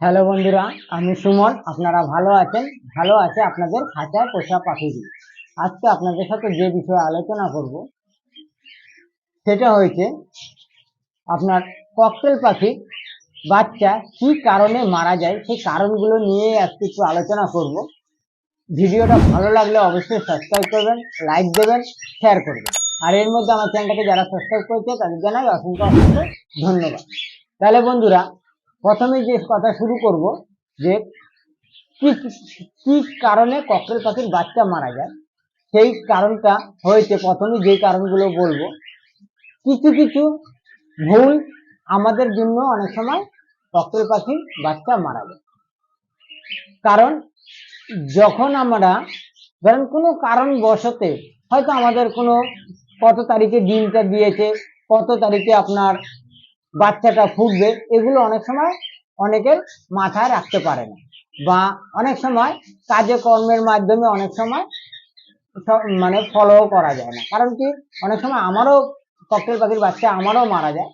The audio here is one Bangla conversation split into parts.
হ্যালো বন্ধুরা, আমি সুমন। আপনারা ভালো আছেন? ভালো আছে আপনাদের খাঁচা পোষা পাখিটি আজকে আপনাদের সাথে যে বিষয়ে আলোচনা করব, সেটা হয়েছে আপনার ককটেল পাখি বাচ্চা কি কারণে মারা যায়, সেই কারণগুলো নিয়ে আজকে একটু আলোচনা করব। ভিডিওটা ভালো লাগলে অবশ্যই সাবস্ক্রাইব করবেন লাইক দেবেন শেয়ার করবেন। আর এর মধ্যে আমার চ্যানেলটাকে যারা সাবস্ক্রাইব করেছে, তাদের জানাই অসংখ্য অসংখ্য ধন্যবাদ। তাহলে বন্ধুরা প্রথমে যে কথা শুরু করব যে কি কি কারণে ককটেল পাখির বাচ্চা মারা যায়, সেই কারণটা হয়েছে প্রথমে যে কারণগুলো বলব। কিছু কিছু ভুল আমাদের জন্য অনেক সময় ককটেল পাখির বাচ্চা মারা যায়। কারণ যখন আমরা, ধরেন কোনো কারণ বশতে হয়তো আমাদের কোনো কত তারিখে ডিমটা দিয়েছে, কত তারিখে আপনার বাচ্চাটা ফুটবে এগুলো অনেক সময় অনেকের মাথায় রাখতে পারে না। বা অনেক সময় কাজে কর্মের মাধ্যমে অনেক সময় মানে ফলো করা যায় না। কারণ কি? অনেক সময় আমারও ককটেল পাখির বাচ্চা আমারও মারা যায়।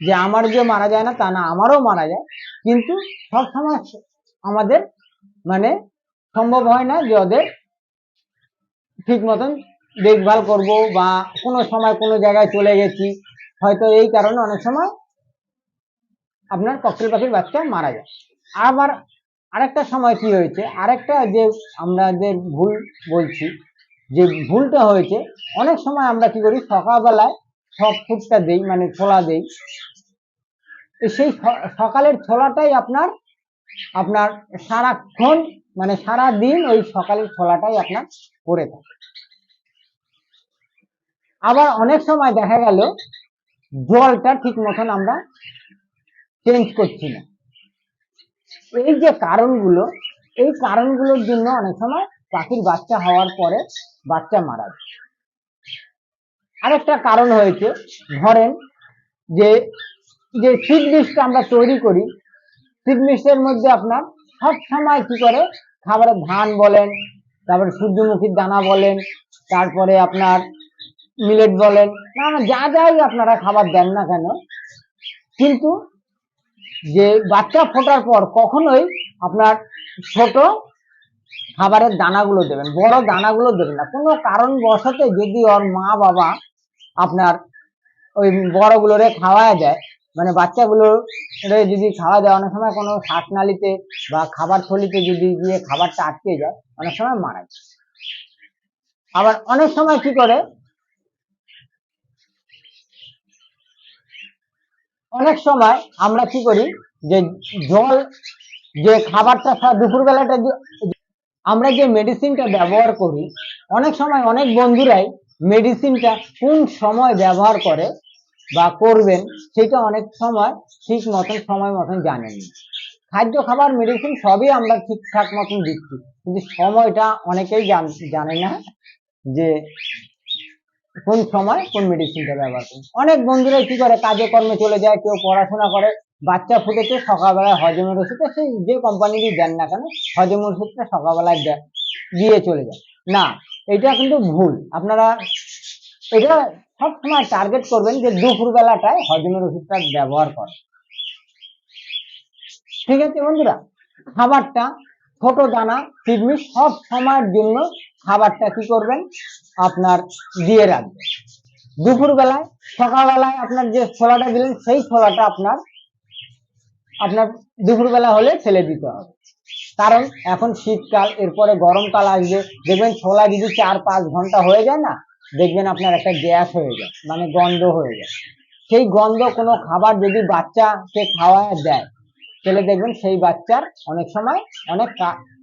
যে আমার যে মারা যায় না, তা না আমারও মারা যায়। কিন্তু সব সময় আমাদের মানে সম্ভব হয় না যে ওদের ঠিক মতন দেখভাল করব বা কোনো সময় কোনো জায়গায় চলে গেছি। হয়তো এই কারণে অনেক সময় আপনার ককটেল পাখির বাচ্চা মারা যায়। আবার আরেকটা সময় কি হয়েছে? আরেকটা যে আমরা যে ভুল বলছি, যে ভুলটা হয়েছে, অনেক সময় আমরা কি করি? সকালবেলায় সব ফুটটা দেই মানে ছোলা দেই। সেই সকালের ছোলাটাই আপনার আপনার সারাক্ষণ মানে সারা দিন ওই সকালের ছোলাটাই আপনার পড়ে থাকে। আবার অনেক সময় দেখা গেল জলটা ঠিক মতন আমরা চেঞ্জ করছি না। এই যে কারণগুলো, এই কারণগুলোর জন্য অনেক সময় পাখির বাচ্চা হওয়ার পরে বাচ্চা মারা যায়। আরেকটা কারণ হয়েছে, ধরেন যে যে সিড মিক্সটা আমরা তৈরি করি সিড মিক্সের মধ্যে আপনার সব সময় কি করে? খাবারে ধান বলেন, তারপরে সূর্যমুখীর দানা বলেন, তারপরে আপনার মিলেট বলেন, না যা যাই আপনারা খাবার দেন না কেন, কিন্তু যে বাচ্চা ফোটার পর কখনোই আপনার ছোট খাবারের দানাগুলো দেবেন, বড় দানাগুলো দেবেন না। কোনো কারণ বশতে যদি ওর মা বাবা আপনার ওই বড়গুলোরে খাওয়া যায় মানে বাচ্চাগুলো যদি খাওয়া যায় অনেক সময় কোনো শ্বাসনালীতে বা খাবার থলিতে যদি গিয়ে খাবারটা আটকে যায়, অনেক সময় মারা যায়। আবার অনেক সময় কি করে অনেক সময় আমরা কি করি যে জল, যে খাবারটা দুপুর বেলাটা আমরা যে মেডিসিনটা ব্যবহার করি, অনেক সময় অনেক বন্ধুরাই মেডিসিনটা কোন সময় ব্যবহার করে বা করবেন সেটা অনেক সময় ঠিক মতন, সময় মতন জানেন খাদ্য, খাবার মেডিসিন সবই আমরা ঠিকঠাক মতন দিচ্ছি। কিন্তু সময়টা অনেকেই জানে না যে কোন সময়, কোন মেডিসিনটা ব্যবহার করুন অনেক বন্ধুরা কি করে, কাজে কর্মে চলে যায়, কেউ পড়াশোনা করে, বাচ্চা ফুটেছে, সকালবেলায় হজমের ওষুধটা সেই যে কোম্পানিরই দেন না কেন হজমের ওষুধটা সকালবেলায় দিয়ে চলে যায়। না, এটা কিন্তু ভুল। আপনারা এটা সবসময় টার্গেট করবেন যে দুপুরবেলাটায় হজমের ওষুধটা ব্যবহার করে। ঠিক আছে বন্ধুরা? খাবারটা, ছোট দানা, কিডনি সব সময়ের জন্য খাবারটা কি করবেন? আপনার দিয়ে রাখবেন। দুপুর বেলায় সকালবেলায় আপনার যে ছোলাটা দিলেন, সেই ছোলাটা আপনার আপনার দুপুরবেলা হলে ফেলে দিতে হবে। কারণ এখন শীতকাল, এরপরে গরমকাল আসবে। দেখবেন ছোলা যদি চার পাঁচ ঘণ্টা হয়ে যায় না, দেখবেন আপনার একটা গ্যাস হয়ে যায় মানে গন্ধ হয়ে যায়। সেই গন্ধ কোনো খাবার যদি বাচ্চাকে খাওয়া দেয়, তাহলে দেখবেন সেই বাচ্চার অনেক সময় অনেক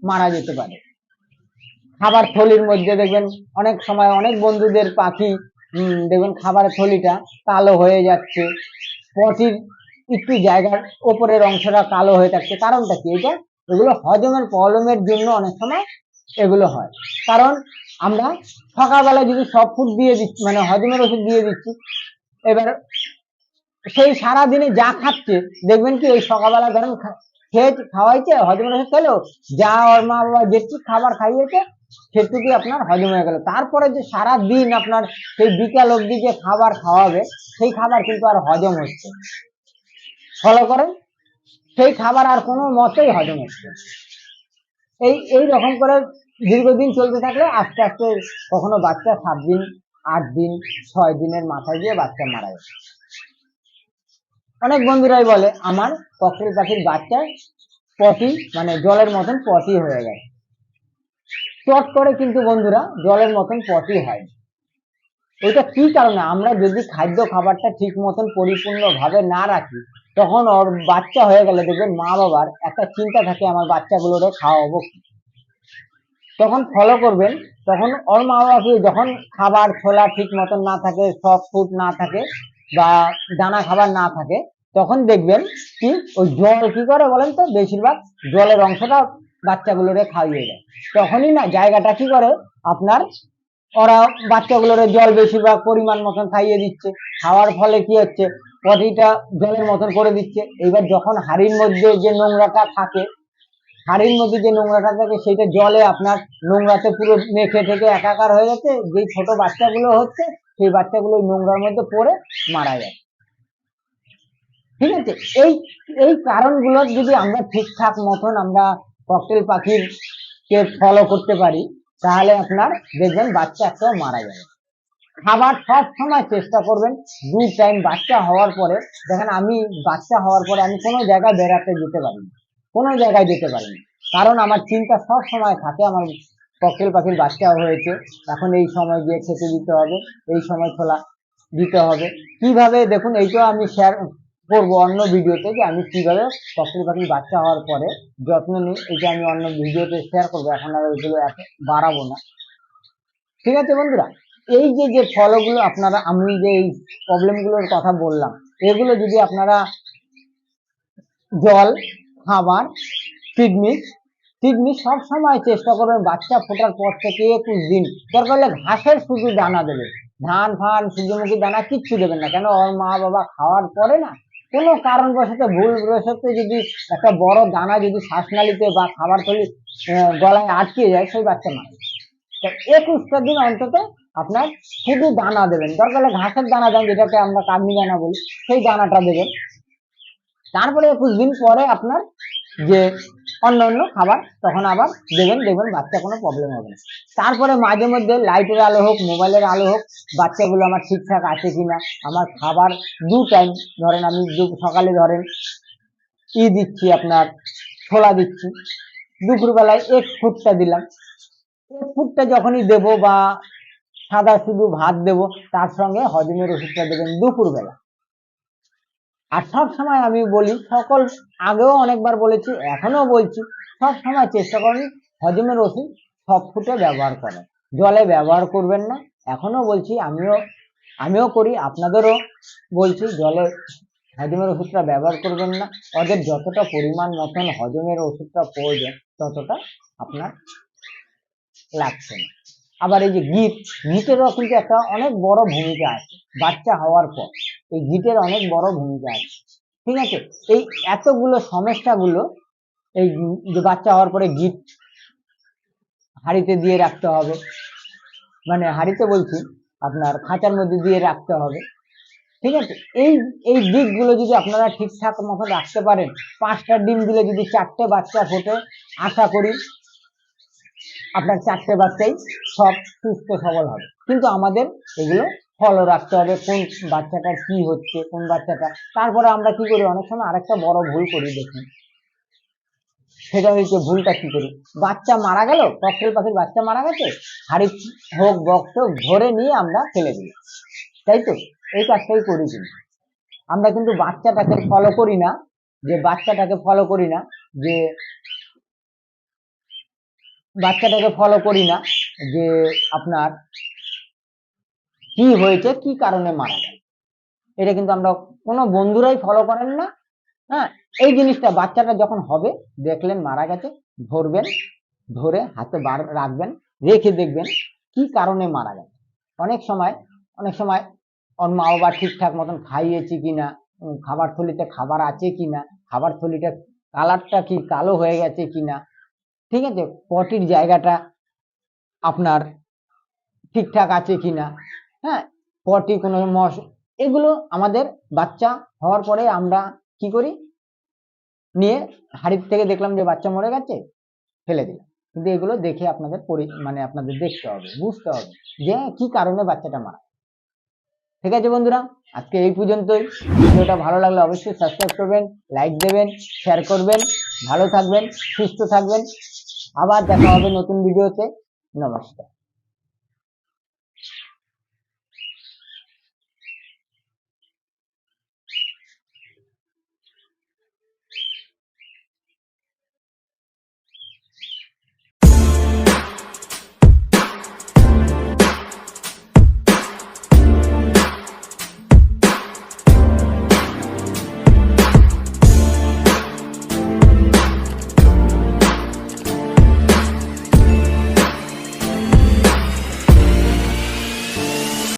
মারা যেতে পারে। খাবার থলির মধ্যে দেখবেন, অনেক সময় অনেক বন্ধুদের পাখি দেখবেন খাবারের থলিটা কালো হয়ে যাচ্ছে। পটির একটু জায়গার ওপরের অংশটা কালো হয়ে থাকছে। কারণটা কি? এটা এগুলো হজমের প্রবলেমের জন্য অনেক সময় এগুলো হয়। কারণ আমরা সকালবেলা যদি সব ফুড দিয়ে দিচ্ছি মানে হজমের ওষুধ দিয়ে দিচ্ছি, এবার সেই সারা দিনে যা খাচ্ছে, দেখবেন কি ওই সকালবেলা ধরেন খেয়ে খাওয়াইছে, হজমের ওষুধ খেলো, যা ওর মা বাবা যেটুকু খাবার খাইয়েছে সেটুকুই আপনার হজম হয়ে গেল। তারপরে যে সারা দিন আপনার সেই বিকাল অবধি যে খাবার খাওয়াবে, সেই খাবার কিন্তু আর হজম হচ্ছে ফলো করেন, সেই খাবার আর কোনো মতেই হজম হচ্ছে এই এই রকম করে দীর্ঘদিন চলতে থাকলে আস্তে আস্তে কখনো বাচ্চা সাত দিন, আট দিন, ছয় দিনের মাথায় গিয়ে বাচ্চা মারা যায়। অনেক বন্ধুরাই বলে, আমার ককটেল পাখির বাচ্চা পটি মানে জলের মতন পটি হয়ে গেছে। চট করে কিন্তু বন্ধুরা, জলের মতন পটি হয়। এটা কি কারণে? আমরা যদি খাদ্য খাবারটা ঠিক মতন পরিপূর্ণ ভাবে না রাখি, তখন ওর বাচ্চা হয়ে গেলে দেখবেন মা বাবার একটা চিন্তা থাকে, আমার বাচ্চাগুলোরে খাওয়াবো তখন ফলো করবেন। তখন ওর মা বাবাকে যখন খাবার ছোলা ঠিক মতন না থাকে, সব ফুড না থাকে বা দানা খাবার না থাকে, তখন দেখবেন কি? ওই জল কি করে বলেন তো? বেশিরভাগ জলের অংশটা বাচ্চাগুলোরে খাইয়ে দেয়। তখনই না, জায়গাটা কি করে? আপনার ওরা বাচ্চাগুলোরে জল বেশিরভাগ পরিমাণ মতন খাইয়ে দিচ্ছে। খাওয়ার ফলে কি হচ্ছে? পটিটা জলের মতন করে দিচ্ছে। এবার যখন হাড়ির মধ্যে যে নোংরাটা থাকে, হাড়ির মধ্যে যে নোংরাটা থাকে সেটা জলে আপনার নোংরাতে পুরো মেখে থেকে একাকার হয়ে যাচ্ছে। যেই ছোট বাচ্চাগুলো হচ্ছে, সেই বাচ্চাগুলো নোংরার মধ্যে পড়ে মারা যায়। ঠিক আছে? এই এই কারণগুলো যদি আমরা ঠিকঠাক মতন আমরা ককটেল পাখির কে ফলো করতে পারি, তাহলে আপনার দেখবেন বাচ্চা একটাও মারা যাবে। খাবার সব সময় চেষ্টা করবেন দু টাইম বাচ্চা হওয়ার পরে, দেখেন আমি বাচ্চা হওয়ার পরে আমি কোনো জায়গায় বেড়াতে যেতে পারি না, কোনো জায়গায় যেতে পারি না। কারণ আমার চিন্তা সব সময় থাকে আমার ককটেল পাখির বাচ্চা হয়েছে, এখন এই সময় গিয়ে খেতে দিতে হবে, এই সময় খোলা দিতে হবে। কীভাবে? দেখুন এইটাও আমি শেয়ার করব অন্য ভিডিওতে যে আমি কীভাবে ককটেল পাখির বাচ্চা হওয়ার পরে যত্ন নিই এটা আমি অন্য ভিডিওতে শেয়ার করব, এখন আর ওইগুলো বাড়াবো না। ঠিক আছে বন্ধুরা, এই যে যে ফলগুলো আপনারা, আমি যে এই প্রবলেমগুলোর কথা বললাম, এগুলো যদি আপনারা জল, খাবার কিডনি কিডনি সব সময় চেষ্টা করবেন বাচ্চা ফোটার পর থেকে একুশ দিন। দরকার হলে ঘাসের শুধু দানা দেবে ধান, ফান, সূর্যমুখী দানা কিচ্ছু দেবেন না। কেন? ওর মা বাবা খাওয়ার পরে না কোনো কারণবশত ভুল বশত যদি একটা বড় দানা যদি শ্বাসনালীতে বা খাবার থলি গলায় আটকে যায়, সেই বাচ্চা মারা তো একুশটা দিন অন্তত আপনার শুধু দানা দেবেন। দরকার ঘাসের দানা দেন, যেটাকে আমরা কামনি দানা বলি, সেই দানাটা দেবেন। তারপরে একুশ দিন পরে আপনার যে অন্য অন্য খাবার, তখন আবার দেবেন দেখবেন বাচ্চা কোনো প্রবলেম হবে না। তারপরে মাঝে মধ্যে লাইটের আলো হোক মোবাইলের আলো হোক, বাচ্চাগুলো আমার ঠিকঠাক আছে কিনা, আমার খাবার দু টাইম ধরেন আমি দু- সকালে ধরেন ই দিচ্ছি আপনার, ছোলা দিচ্ছি, দুপুরবেলায় এক ফুটটা দিলাম। এক ফুটটা যখনই দেবো বা সাদা শুধু ভাত দেবো, তার সঙ্গে হজমের ওষুধটা দেবেন দুপুরবেলা। আর সব সময় আমি বলি, সকল আগেও অনেকবার বলেছি এখনও বলছি, সব সময় চেষ্টা করেন হজমের ওষুধ সব ফুটে ব্যবহার করেন। জলে ব্যবহার করবেন না এখনও বলছি, আমিও আমিও করি, আপনাদেরও বলছি, জলে হজমের ওষুধটা ব্যবহার করবেন না। ওদের যতটা পরিমাণ মতন হজমের ওষুধটা প্রয়োজন, ততটা আপনার লাগছে না। আবার এই যে গিট, গিটেরও কিন্তু একটা অনেক বড় ভূমিকা আছে, বাচ্চা হওয়ার পর। এই গিটের অনেক বড় ভূমিকা আছে। ঠিক আছে? এই এতগুলো সমস্যাগুলো এই যে বাচ্চা হওয়ার পরে গিট হাঁড়িতে দিয়ে রাখতে হবে। মানে হাঁড়িতে বলছি, আপনার খাঁচার মধ্যে দিয়ে রাখতে হবে। ঠিক আছে? এই এই দিকগুলো যদি আপনারা ঠিকঠাক মতো রাখতে পারেন, পাঁচটা ডিম দিলে যদি চারটে বাচ্চা ফোটে, আশা করি আপনার চারটে বাচ্চাই সব সুস্থ সবল হবে। কিন্তু আমাদের এগুলো ফলো রাখতে হবে কোন বাচ্চাটার কি হচ্ছে, কোন বাচ্চাটা? তারপরে আমরা কি করি? অনেক সময় আরেকটা বড় ভুল করি, দেখুন। সেটা হচ্ছে ভুলটা কি করি? বাচ্চা মারা গেল, ককটেল পাখির বাচ্চা মারা গেছে, হাড়ি হোক, বক্স হোক, ধরে নিয়ে আমরা ফেলে দিই। তাই তো? এই কাজটাই করি কিন্তু। আমরা কিন্তু বাচ্চাটাকে ফলো করি না, যে বাচ্চাটাকে ফলো করি না, যে বাচ্চাটাকে ফলো করি না, যে আপনার কি হয়েছে, কি কারণে মারা গেল। এটা কিন্তু আমরা কোনো বন্ধুরাই ফলো করেন না। হ্যাঁ এই জিনিসটা বাচ্চাটা যখন হবে, দেখলেন মারা গেছে, ধরবেন, ধরে হাতে বার রাখবেন, রেখে দেখবেন কি কারণে মারা গেছে অনেক সময় অনেক সময় ওর মা বাবা ঠিকঠাক মতন খাইয়েছি কিনা খাবার থলিতে খাবার আছে কিনা খাবার থলিটা কালারটা কি কালো হয়ে গেছে কিনা ঠিক আছে? পটির জায়গাটা আপনার ঠিকঠাক আছে কিনা হ্যাঁ? পটি কোনো মশ এগুলো আমাদের বাচ্চা হওয়ার পরে আমরা কি করি? নিয়ে হাড়ির থেকে দেখলাম যে বাচ্চা মরে গেছে, ফেলে দিলাম। কিন্তু এগুলো দেখে আপনাদের মানে আপনাদের দেখতে হবে, বুঝতে হবে যে কি কারণে বাচ্চাটা মারা ঠিক আছে বন্ধুরা, আজকে এই পর্যন্তই। ভিডিওটা ভালো লাগলে অবশ্যই সাবস্ক্রাইব করবেন লাইক দেবেন শেয়ার করবেন, ভালো থাকবেন, সুস্থ থাকবেন। আবার দেখা হবে নতুন ভিডিওতে নমস্কার।